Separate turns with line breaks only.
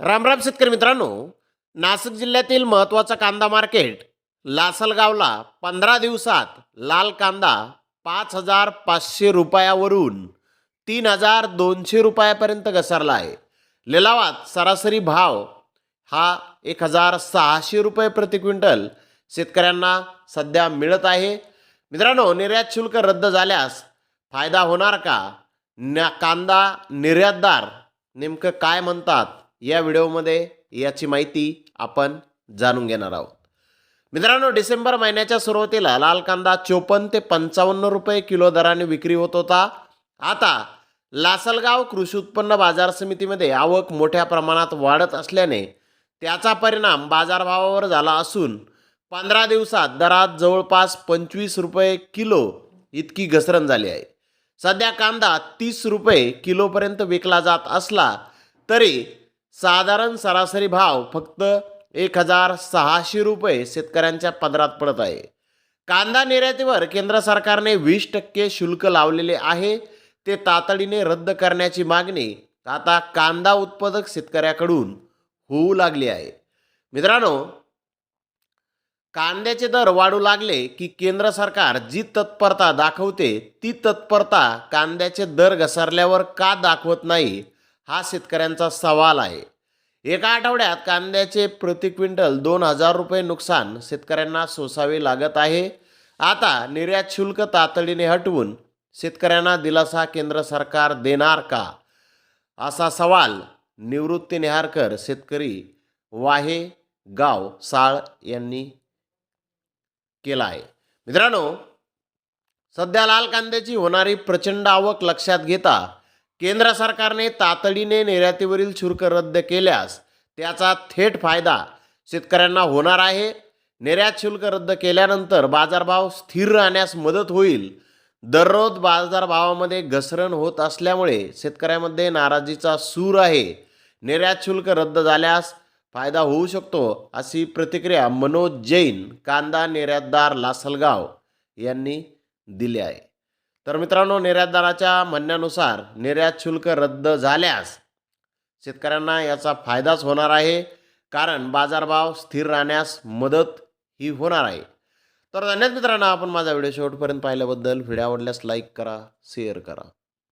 रामराम शेतकरी मित्रांनो. नाशिक जिल्ह्यातील महत्त्वाचा कांदा मार्केट लासलगावला पंधरा दिवसात लाल कांदा पाच हजार पाचशे रुपयावरून तीन हजार दोनशे रुपयापर्यंत घसरला आहे. लिलावात सरासरी भाव हा एक हजार सहाशे रुपये प्रति क्विंटल शेतकऱ्यांना सध्या मिळत आहे. मित्रांनो निर्यात शुल्क रद्द झाल्यास फायदा होणार का? न्या कांदा निर्यातदार नेमकं काय म्हणतात? या व्हिडिओमध्ये याची माहिती आपण जाणून घेणार आहोत. मित्रांनो डिसेंबर महिन्याच्या सुरुवातीला लाल कांदा चोपन्न ते पंचावन्न रुपये किलो दराने विक्री होत होता. आता लासलगाव कृषी उत्पन्न बाजार समितीमध्ये आवक मोठ्या प्रमाणात वाढत असल्याने त्याचा परिणाम बाजारभावावर झाला असून पंधरा दिवसात दरात जवळपास पंचवीस रुपये किलो इतकी घसरण झाली आहे. सध्या कांदा तीस रुपये किलोपर्यंत विकला जात असला तरी साधारण सरासरी भाव फक्त एक हजार सहाशे रुपये शेतकऱ्यांच्या पदरात पडत आहे. कांदा निर्यातीवर केंद्र सरकारने वीस टक्के शुल्क लावलेले आहे. ते तातडीने रद्द करण्याची मागणी आता कांदा उत्पादक शेतकऱ्याकडून होऊ लागली आहे. मित्रांनो कांद्याचे दर वाढू लागले की केंद्र सरकार जी तत्परता दाखवते ती तत्परता कांद्याचे दर घसरल्यावर का दाखवत नाही हा शेतकऱ्यांचा सवाल आहे. एका आठवड्यात कांद्याचे प्रति क्विंटल दोन हजार रुपये नुकसान शेतकऱ्यांना सोसावे लागत आहे. आता निर्यात शुल्क तातडीने हटवून शेतकऱ्यांना दिलासा केंद्र सरकार देणार का? असा सवाल निवृत्ती नेहारकर शेतकरी वाहे गाव साळ यांनी केला आहे. मित्रांनो सध्या लाल कांद्याची होणारी प्रचंड आवक लक्षात घेता केंद्र सरकारने तातडीने निर्यातीवरील शुल्क रद्द केल्यास त्याचा थेट फायदा शेतकऱ्यांना होणार आहे. निर्यात शुल्क रद्द केल्यानंतर बाजारभाव स्थिर राहण्यास मदत होईल. दररोज बाजारभावामध्ये घसरण होत असल्यामुळे शेतकऱ्यामध्ये नाराजीचा सूर आहे. निर्यात शुल्क रद्द झाल्यास फायदा होऊ शकतो अशी प्रतिक्रिया मनोज जैन कांदा निर्यातदार लासलगाव यांनी दिली आहे. तर मित्रांनो निर्यातदाराच्या म्हणण्यानुसार निर्यात शुल्क रद्द झाल्यास शेतकऱ्यांना याचा फायदाच होणार आहे कारण बाजारभाव स्थिर राहण्यास मदत ही होणार आहे. तर धन्यवाद मित्रांनो आपण माझा व्हिडिओ शेवटपर्यंत पाहिल्याबद्दल. व्हिडिओ आवडल्यास लाईक करा शेअर करा.